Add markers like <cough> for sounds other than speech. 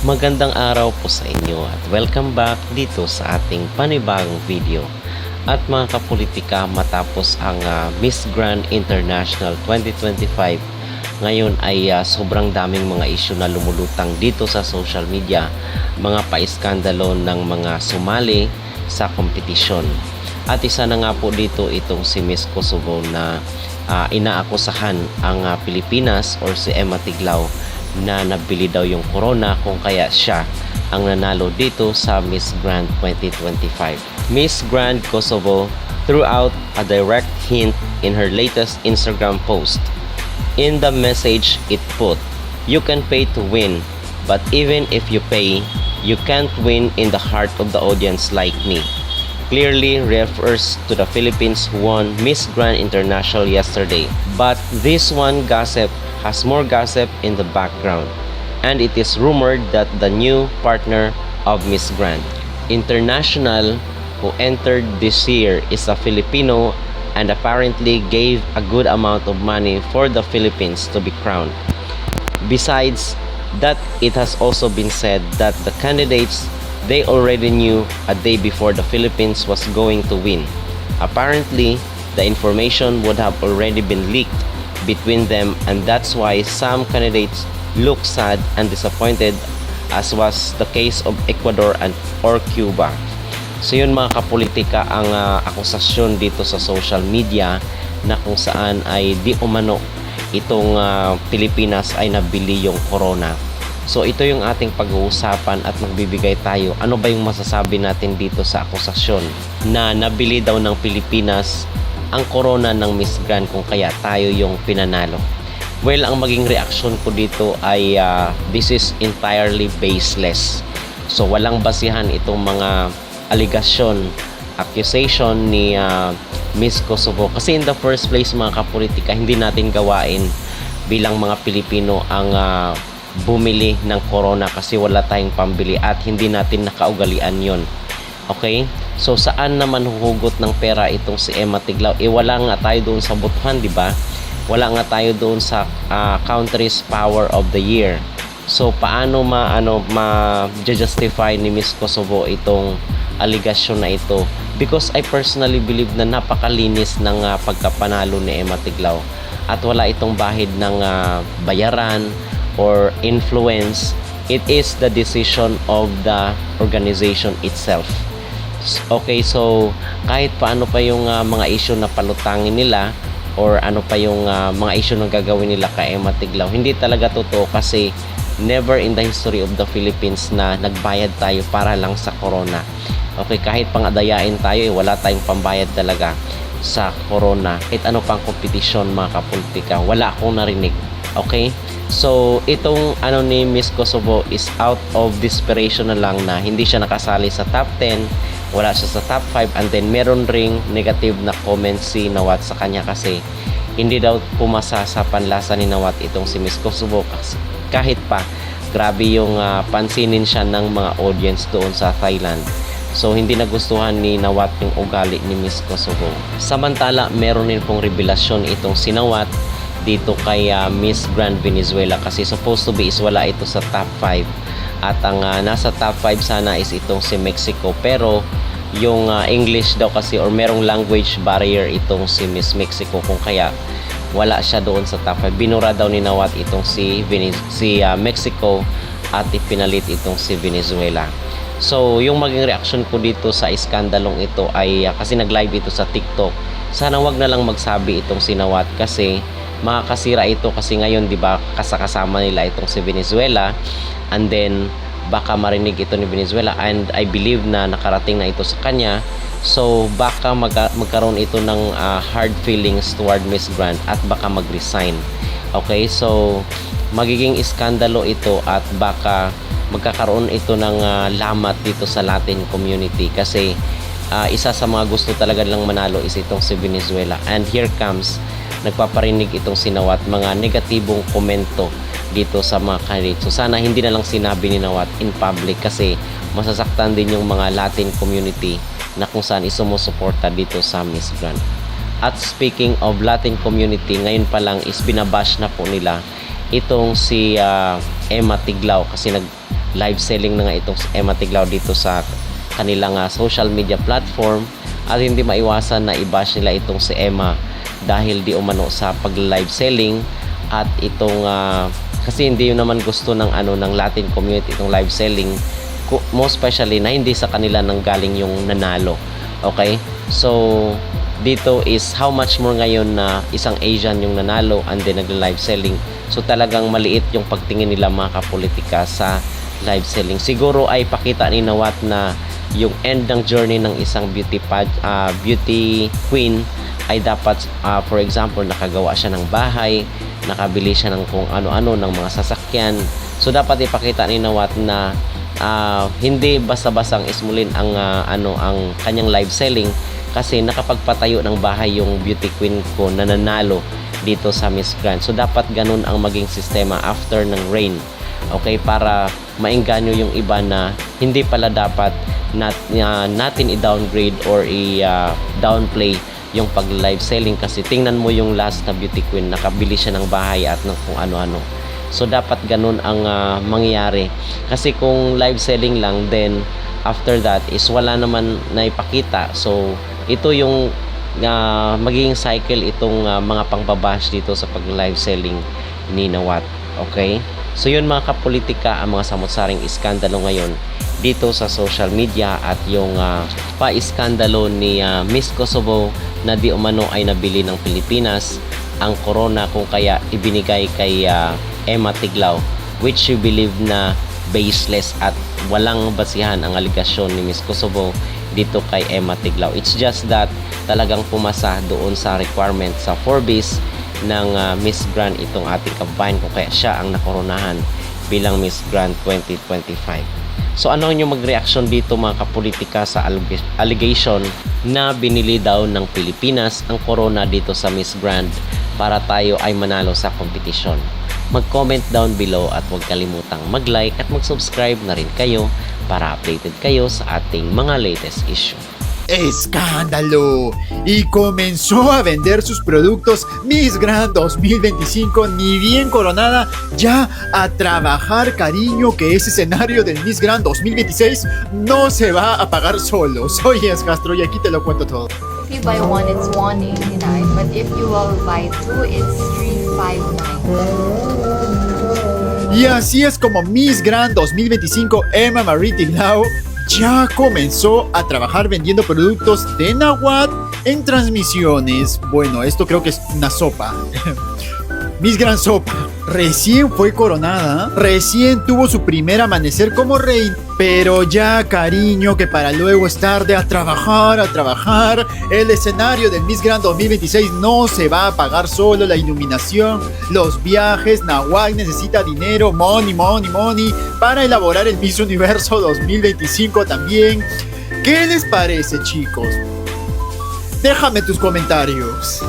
Magandang araw po sa inyo at welcome back dito sa ating panibagong video. At mga kapolitika matapos ang ah, Miss Grand International 2025 ngayon ay ah, sobrang daming mga issue na lumulutang dito sa social media mga paiskandalo ng mga sumali sa kompetisyon. At isa na nga po dito itong si Miss Kosovo na ah, inaakusahan ang ah, Pilipinas or si Emma Tiglao na nabili daw yung corona kung kaya siya ang nanalo dito sa Miss Grand 2025. Miss Grand Kosovo threw out a direct hint in her latest Instagram post. In the message it put, you can pay to win, but even if you pay, you can't win in the heart of the audience like me. Clearly refers to the Philippines won Miss Grand International yesterday. But this one gossip has more gossip in the background. And it is rumored that the new partner of Miss Grand International who entered this year is a Filipino and apparently gave a good amount of money for the Philippines to be crowned. Besides that, it has also been said that the candidates they already knew a day before the Philippines was going to win. Apparently, the information would have already been leaked between them and that's why some candidates look sad and disappointed as was the case of Ecuador and or Cuba. So yun mga kapolitika ang ah, akusasyon dito sa social media na kung saan ay di umano itong ah, Pilipinas ay nabili yung corona. So ito yung ating pag-uusapan at magbibigay tayo. Ano ba yung masasabi natin dito sa akusasyon na nabili daw ng Pilipinas ang corona ng Miss Grand kung kaya tayo yung pinanalo. Well, ang maging reaction ko dito ay ah, this is entirely baseless. So walang basihan itong mga aligasyon, accusation ni ah, Miss Kosovo. Kasi in the first place mga kapolitika, hindi natin gawain bilang mga Pilipino ang ah, bumili ng corona kasi wala tayong pambili at hindi natin nakaugalian yon. Okay? So saan naman huhugot ng pera itong si Emma Tiglao? Eh wala nga tayo doon sa butuhan, di ba? Wala nga tayo doon sa ah, country's power of the year. So paano ma ano ma justify ni Miss Kosovo itong aligasyon na ito? Because I personally believe na napakalinis ng ah, pagkapanalo ni Emma Tiglao at wala itong bahid ng ah, bayaran or influence. It is the decision of the organization itself. Okay, so kahit paano pa yung ah, mga issue na palutangin nila or ano pa yung ah, mga issue na gagawin nila kay Emma Tiglao, hindi talaga totoo kasi never in the history of the Philippines na nagbayad tayo para lang sa corona. Okay, kahit pangadayain tayo, eh, wala tayong pambayad talaga sa corona. Kahit ano pang kompetisyon mga kapolitika, wala akong narinig. Okay? So, itong ano ni Miss Kosovo is out of desperation na lang na hindi siya nakasali sa top 10, wala siya sa top 5, and then meron ring negative na comment si Nawat sa kanya kasi hindi daw pumasa sa panlasa ni Nawat itong si Miss Kosovo kahit pa grabe yung ah, pansinin siya ng mga audience doon sa Thailand. So hindi nagustuhan ni Nawat yung ugali ni Miss Kosovo. Samantala, meron din pong revelasyon itong si Nawat dito kay ah, Miss Grand Venezuela kasi supposed to be is wala ito sa top 5 at ang ah, nasa top 5 sana is itong si Mexico. Pero yung ah, English daw kasi or merong language barrier itong si Miss Mexico. Kung kaya wala siya doon sa top 5 binura daw ni Nawat itong si, Venez- si ah, Mexico at ipinalit itong si Venezuela. So, yung maging reaction ko dito sa iskandalong ito ay ah, kasi nag-live ito sa TikTok. Sana wag na lang magsabi itong sinawat kasi makakasira ito kasi ngayon 'di ba kasakasama nila itong si Venezuela and then baka marinig ito ni Venezuela and I believe na nakarating na ito sa kanya. So, baka mag- magkaroon ito ng ah, hard feelings toward Miss Grant at baka mag-resign. Okay? So, magiging iskandalo ito at baka magkakaroon ito ng ah, lamat dito sa Latin community kasi ah, isa sa mga gusto talaga lang manalo is itong si Venezuela and here comes nagpaparinig itong sinawat mga negatibong komento dito sa mga candidates. So sana hindi na lang sinabi ni Nawat in public kasi masasaktan din yung mga Latin community na kung saan isumusuporta dito sa Miss Grand. At speaking of Latin community, ngayon pa lang is binabash na po nila itong si ah, Emma Tiglao kasi nag live selling na nga itong si Emma Tiglao dito sa kanilang ah, social media platform at hindi maiwasan na i-bash nila itong si Emma dahil di umano sa pag-live selling at itong ah, kasi hindi yun naman gusto ng ano ng Latin community itong live selling most especially na hindi sa kanila nang galing yung nanalo okay? So dito is how much more ngayon na isang Asian yung nanalo and then nag-live selling. So talagang maliit yung pagtingin nila mga kapolitika sa live selling. Siguro ay pakita ni Nawat na yung end ng journey ng isang beauty pad, ah, beauty queen ay dapat ah, for example nakagawa siya ng bahay nakabili siya ng kung ano-ano ng mga sasakyan. So dapat ipakita ni Nawat na ah, hindi basta-bastang ismulin ang ah, ano ang kanyang live selling kasi nakapagpatayo ng bahay yung beauty queen ko na nanalo dito sa Miss Grand. So dapat ganun ang maging sistema after ng rain. Okay para maengganyo yung iba na hindi pala dapat nat, ah, natin i-downgrade or i-downplay yung pag live selling kasi tingnan mo yung last na beauty queen nakabili siya ng bahay at ng kung ano-ano. So dapat ganun ang ah, mangyayari kasi kung live selling lang then after that is wala naman na ipakita. So ito yung ah, magiging cycle itong ah, mga pangbabash dito sa pag live selling ni Nawat okay? So yun mga kapolitika ang mga samot-saring iskandalo ngayon dito sa social media at yung ah, pa-iskandalo ni ah, Miss Kosovo na di umano ay nabili ng Pilipinas ang corona kung kaya ibinigay kay ah, Emma Tiglao which you believe na baseless at walang basihan ang aligasyon ni Miss Kosovo dito kay Emma Tiglao. It's just that talagang pumasa doon sa requirement sa Forbes ng ah, Miss Grand itong ating kababayan kung kaya siya ang nakoronahan bilang Miss Grand 2025. So ano yung magreaksyon dito mga kapolitika sa alleg- allegation na binili daw ng Pilipinas ang corona dito sa Miss Grand para tayo ay manalo sa kompetisyon. Mag-comment down below at huwag kalimutang mag-like at mag-subscribe na rin kayo para updated kayo sa ating mga latest issue. ¡Escándalo! Y comenzó a vender sus productos Miss Grand 2025, ni bien coronada, ya a trabajar, cariño, que ese escenario del Miss Grand 2026 no se va a pagar solo. Soy Castro y aquí te lo cuento todo. If you buy one, it's 189 but if you will buy two, it's 359 Y así es como Miss Grand 2025 Emma Marie Tiglao ya comenzó a trabajar vendiendo productos de Nahuatl en transmisiones. Bueno, esto creo que es una sopa. <laughs> Miss Gran Sopa recién fue coronada, recién tuvo su primer amanecer como rey, pero ya cariño que para luego es tarde a trabajar, a trabajar. El escenario del Miss Grand 2026 no se va a pagar solo la iluminación, los viajes, Nahuatl necesita dinero, money, money, money, para elaborar el Miss Universo 2025 también. ¿Qué les parece chicos? Déjame tus comentarios.